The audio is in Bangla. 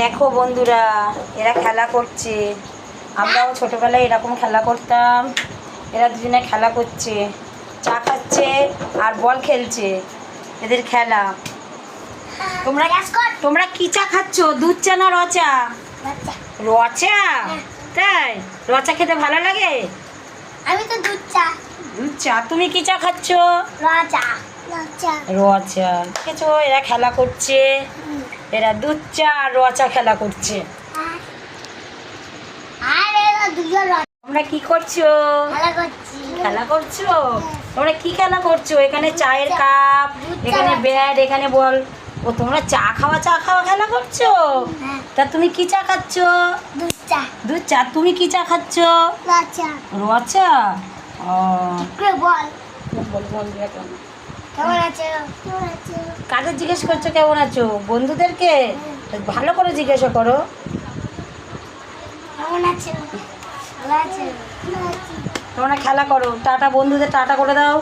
দেখো বন্ধুরা এরা খেলা করছে। আমরাও ছোটবেলায় এরকম খেলা করতাম। এরা দুজনে খেলা করছে। চা খাচ্ছে আর বল খেলছে এদের খেলা। তোমরা তোমরা কি চা খাচ্ছ? দুধ চা না রচা রচা তাই? রচা খেতে ভালো লাগে? আমি তো দুধ চা। দুধ চা? তুমি কি চা খাচ্ছ? রাজা রাজা রচা দেখেছ এরা খেলা করছে। এরা দুধ চা আর রচা খেলা করছে। আর তোমরা কি করছ? খেলা করছ। তোমরা কি খেলা করছ? এখানে চায়ের কাপ এখানে ব্যাট এখানে বল। ও তোমরা চা খাওয়া চা খাওয়া খেলা করছ? হ্যাঁ। তা তুমি কি চা খাচ্ছ? দুধ চা। দুধ চা তুমি কি চা খাচ্ছ? রচা ও। বল? বল বন্ধুরা কেমন? আছো? কাদের জিজ্ঞেস করছ কেমন আছো? বন্ধুদেরকে? ভালো করে জিজ্ঞাসা করো। কেমন আছো? তোমরা খেলা করো। টাটা বন্ধুদের টাটা করে দাও।